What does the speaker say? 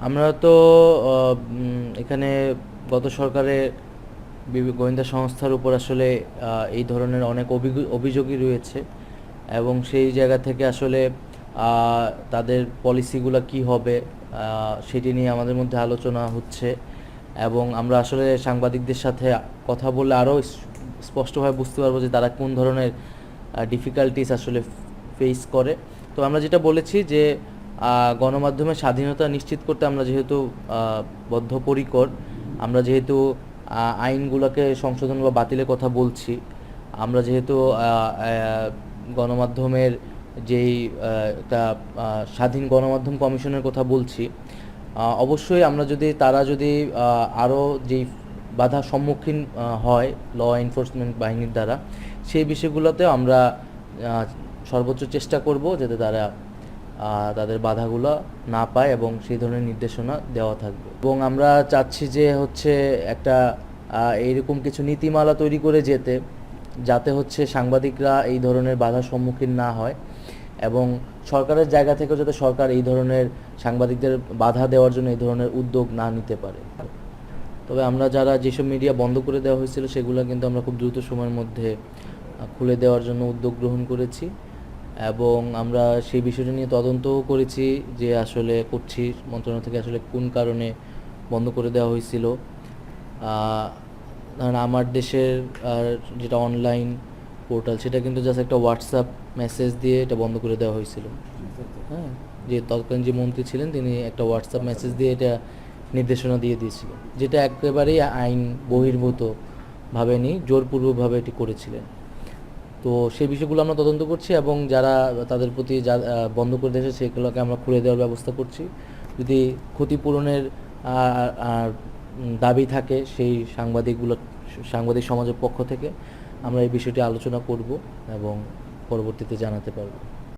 আমরা তো এখানে গত সরকারে গোয়েন্দা সংস্থার উপর আসলে এই ধরনের অনেক অভিযোগ- অভিযোগই রয়েছে এবং সেই জায়গা থেকে আসলে তাদের পলিসিগুলো কি হবে সেটি নিয়ে আমাদের মধ্যে আলোচনা হচ্ছে এবং আমরা আসলে সাংবাদিকদের সাথে কথা বললে আরও স্পষ্টভাবে বুঝতে পারব যে তারা কোন ধরনের ডিফিকাল্টিস আসলে ফেস করে। তো আমরা যেটা বলেছি যে গণমাধ্যমের স্বাধীনতা নিশ্চিত করতে আমরা যেহেতু বদ্ধপরিকর, আমরা যেহেতু আইনগুলোকে সংশোধন বা বাতিলের কথা বলছি, আমরা যেহেতু গণমাধ্যমের যেই একটা স্বাধীন গণমাধ্যম কমিশনের কথা বলছি অবশ্যই আমরা যদি, তারা যদি আরও যেই বাধার সম্মুখীন হয় ল এনফোর্সমেন্ট বাহিনীর দ্বারা, সেই বিষয়গুলোতেও আমরা সর্বোচ্চ চেষ্টা করব যাতে তারা তাদের বাধাগুলো না পায় এবং সেই ধরনের নির্দেশনা দেওয়া থাকবে। এবং আমরা চাচ্ছি যে হচ্ছে একটা এইরকম কিছু নীতিমালা তৈরি করে যেতে, যাতে হচ্ছে সাংবাদিকরা এই ধরনের বাধার সম্মুখীন না হয় এবং সরকারের জায়গা থেকেও যাতে সরকার এই ধরনের সাংবাদিকদের বাধা দেওয়ার জন্য এই ধরনের উদ্যোগ না নিতে পারে। তবে আমরা যারা যেসব মিডিয়া বন্ধ করে দেওয়া হয়েছিল সেগুলো কিন্তু আমরা খুব দ্রুত সময়ের মধ্যে খুলে দেওয়ার জন্য উদ্যোগ গ্রহণ করেছি। এবং আমরা সেই বিষয়টা নিয়ে তদন্তও করেছি যে আসলে করছি মন্ত্রণালয় থেকে আসলে কোন কারণে বন্ধ করে দেওয়া হয়েছিল। ধরেন আমার দেশের আর যেটা অনলাইন পোর্টাল সেটা কিন্তু জাস্ট একটা হোয়াটসঅ্যাপ মেসেজ দিয়ে এটা বন্ধ করে দেওয়া হয়েছিল। হ্যাঁ যে তৎকালীন যে মন্ত্রী ছিলেন, তিনি একটা হোয়াটসঅ্যাপ মেসেজ দিয়ে এটা নির্দেশনা দিয়ে দিয়েছিলেন, যেটা একেবারেই আইন বহির্ভূত ভাবেনি জোরপূর্বকভাবে এটি করেছিলেন। তো সেই বিষয়গুলো আমরা তদন্ত করছি এবং যারা তাদের প্রতি যা বন্ধ করে দিয়েছে সেগুলোকে আমরা খুলে দেওয়ার ব্যবস্থা করছি। যদি ক্ষতিপূরণের দাবি থাকে সেই সাংবাদিকগুলো, সাংবাদিক সমাজের পক্ষ থেকে, আমরা এই বিষয়টি আলোচনা করব এবং পরবর্তীতে জানাতে পারব।